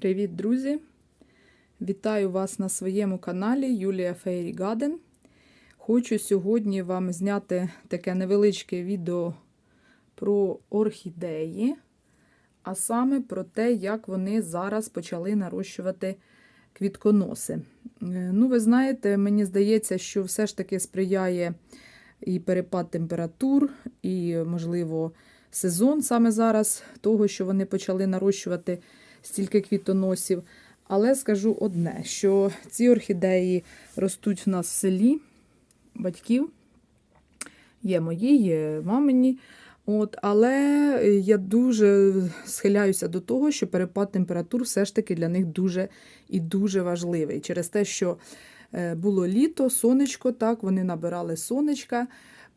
Привіт, друзі! Вітаю вас на своєму каналі Юлія Фейрі Гаден. Хочу сьогодні вам зняти таке невеличке відео про орхідеї, а саме про те, як вони зараз почали нарощувати квітконоси. Е, Ну, ви знаєте, мені здається, що все ж таки сприяє і перепад температур, і, можливо, сезон саме зараз, того, що вони почали нарощувати стільки квітоносів. Але скажу одне: що ці орхідеї ростуть в нас в селі батьків. Є мої, є мамині. От, Але я дуже схиляюся до того, що перепад температур все ж таки для них дуже і дуже важливий. Через те, що е, було літо, сонечко, так, вони набирали сонечка.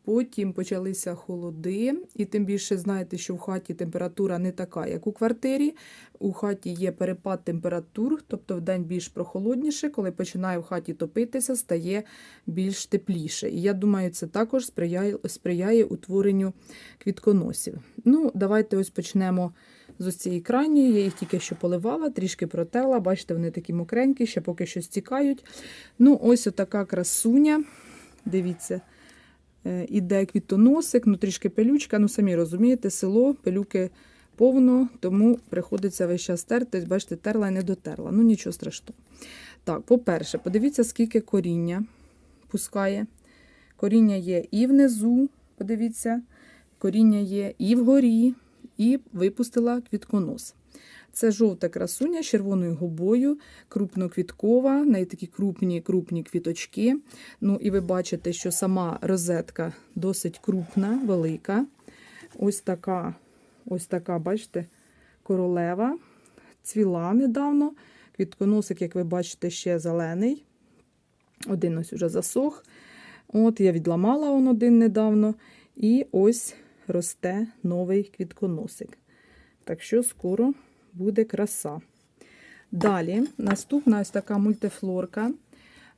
Потім почалися холоди, і тим більше знаєте, що в хаті температура не така, як у квартирі. У хаті є перепад температур, тобто в день більш прохолодніше, коли починає в хаті топитися, стає більш тепліше. І я думаю, це також сприяє, сприяє утворенню квітконосів. Ну, давайте ось почнемо з ось цієї крайньої. Я їх тільки що поливала, трішки протерла. Бачите, вони такі мокренькі, ще поки що стікають. Ну, ось отака красуня. Дивіться. Е, Іде квітоносик, ну трішки пилючка, ну самі розумієте, село, пилюки повно, тому приходиться весь час терти. Бачите, терла і не дотерла. Ну нічого страшного. Так, по-перше, подивіться, скільки коріння пускає. Коріння є і внизу, подивіться, коріння є і вгорі, і випустила квітконос. Це жовта красуня з червоною губою, крупноквіткова, в неї такі крупні крупні квіточки. Ну І ви бачите, що сама розетка досить крупна, велика. Ось така, ось така, бачите, королева. Цвіла недавно. Квітконосик, як ви бачите, ще зелений. Один ось уже засох. От Я відламала он один недавно. І ось росте новий квітконосик. Так що скоро буде краса. Далі, наступна ось така мультифлорка.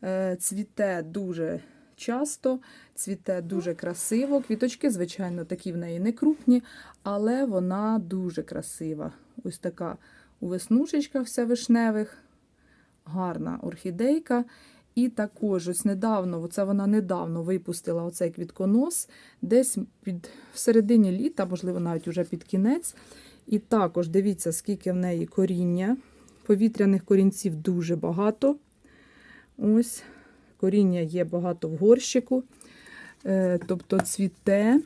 Е, Цвіте дуже часто, цвіте дуже красиво. Квіточки, звичайно, такі в неї не крупні, але вона дуже красива. Ось така у веснушечках вся вишневих, гарна орхідейка. І також ось недавно, оце вона недавно випустила оцей квітконос, десь під в середині літа, можливо, навіть уже під кінець. І також дивіться, скільки в неї коріння. Повітряних корінців дуже багато. Ось, коріння є багато в горщику. Е, тобто цвіте.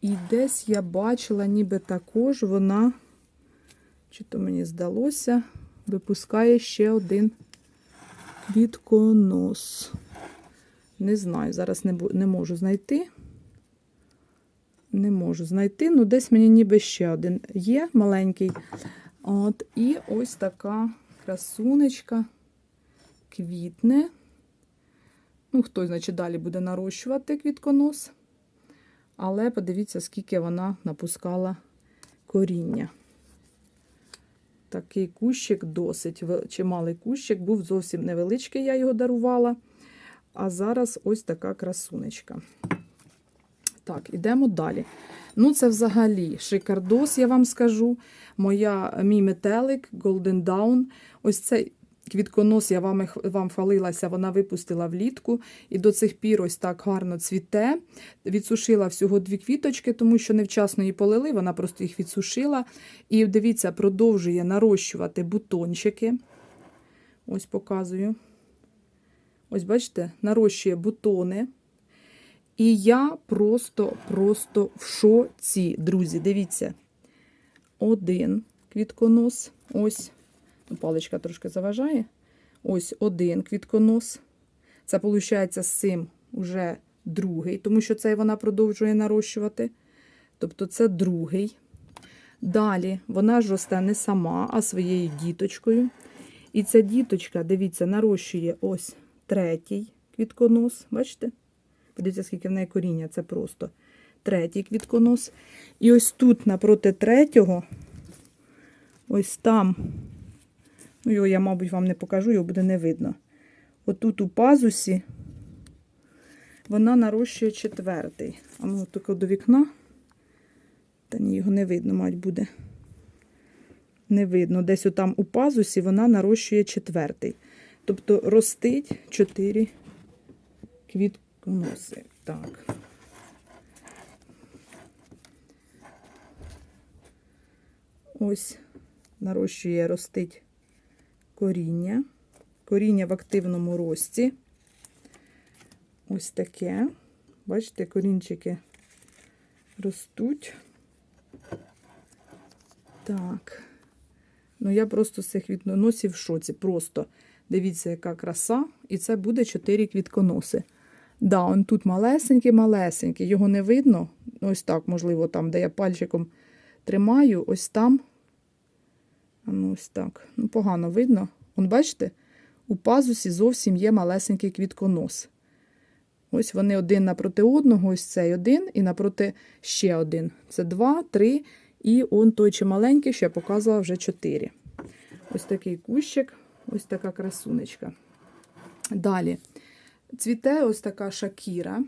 І десь я бачила, ніби також вона, чи то мені здалося, випускає ще один квітконос. Не знаю, зараз не, не можу знайти. Не можу знайти, ну десь мені ніби ще один є маленький. От, І ось така красунечка квітне. Ну, хтось, значить, далі буде нарощувати квітконос. Але подивіться, скільки вона напускала коріння. Такий кущик досить чималий кущик, був зовсім невеличкий, я його дарувала. А зараз ось така красунечка. Так, ідемо далі. Ну, це взагалі шикардос, я вам скажу. Моя мій метелик Golden Dawn. Ось цей квітконос, я вам, вам хвалилася, вона випустила влітку. І до цих пір ось так гарно цвіте. Відсушила всього дві квіточки, тому що невчасно її полили, вона просто їх відсушила. І дивіться, продовжує нарощувати бутончики. Ось показую. Ось, бачите, нарощує бутони. І я просто-просто в шоці, друзі. Дивіться, один квітконос. Ось, ну, паличка трошки заважає. Ось один квітконос. Це, виходить, з цим вже другий, тому що цей вона продовжує нарощувати. Тобто, це другий. Далі вона ж росте не сама, а своєю діточкою. І ця діточка, дивіться, нарощує ось третій квітконос. Бачите? Подивіться, скільки в неї коріння, це просто третій квітконос. І ось тут, напроти третього, ось там, ну його я, мабуть, вам не покажу, його буде не видно. Отут у пазусі вона нарощує четвертий. А ну тільки до вікна. Та ні, його не видно, мать буде. не видно. Десь отам у пазусі вона нарощує четвертий. Тобто ростить чотири квітконоси. Так. Ось нарощує ростить коріння. Коріння в активному рості. Ось таке. Бачите, корінчики ростуть. Так. Ну, я просто з цих квітконосів в шоці. Просто дивіться, яка краса. І це буде 4 квітконоси. Да, он тут малесенький, малесенький. Його не видно. Ось так, можливо, там, де я пальчиком тримаю, ось там. Ну, ось так. Ну, погано видно. Он, бачите, у пазусі зовсім є малесенький квітконос. Ось вони один напроти одного, ось цей один, і напроти ще один. Це два, три, і он той чималенький, що я показувала вже чотири. Ось такий кущик, ось така красунечка. Далі. Цвіте ось така шакіра.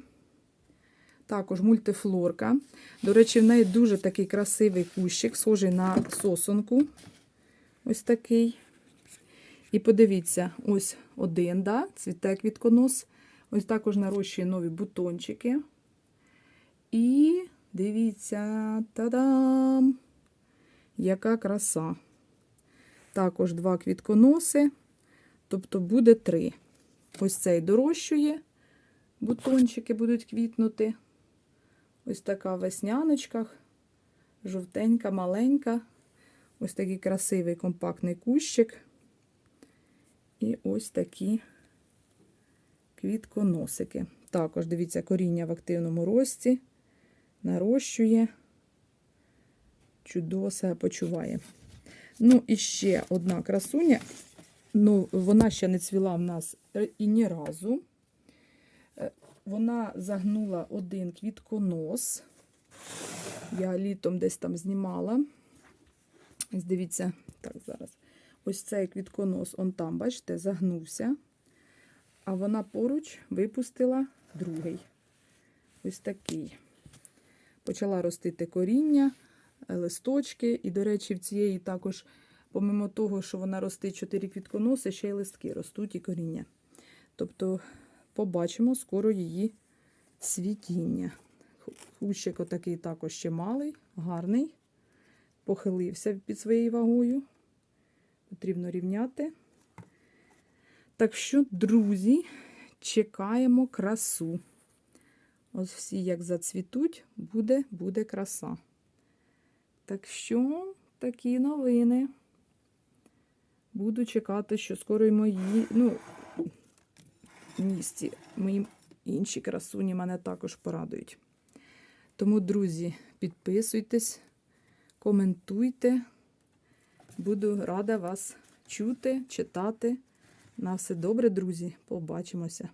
Також мультифлорка. До речі, в неї дуже такий красивий кущик, схожий на сосонку. Ось такий. І подивіться, ось один, да, цвіте квітконос. Ось також нарощує нові бутончики. І дивіться, та-дам! Яка краса. Також два квітконоси, тобто буде три. Ось цей дорощує, бутончики будуть квітнути. Ось така в весняночках, жовтенька, маленька. Ось такий красивий компактний кущик. І ось такі квітконосики. Також, дивіться, коріння в активному рості, нарощує, чудово себе почуває. Ну, і ще одна красуня. Ну, вона ще не цвіла в нас і ні разу. Е, Вона загнула один квітконос. Я літом десь там знімала. Ось дивіться, так, зараз. Ось цей квітконос, он там, бачите, загнувся. А вона поруч випустила другий. Ось такий. Почала ростити коріння, е, листочки. І, до речі, в цієї також, помимо того, що вона ростить 4 квітконоси, ще й листки ростуть і коріння. Тобто, побачимо скоро її світіння. Кущик отакий також ще малий, гарний. Похилився під своєю вагою. Потрібно рівняти. Так що, друзі, чекаємо красу. Ось всі, як зацвітуть, буде, буде краса. Так що, такі новини. Буду чекати, що скоро й мої, ну, місті, мої інші красуні мене також порадують. Тому, друзі, підписуйтесь, коментуйте. Буду рада вас чути, читати. На все добре, друзі. Побачимося.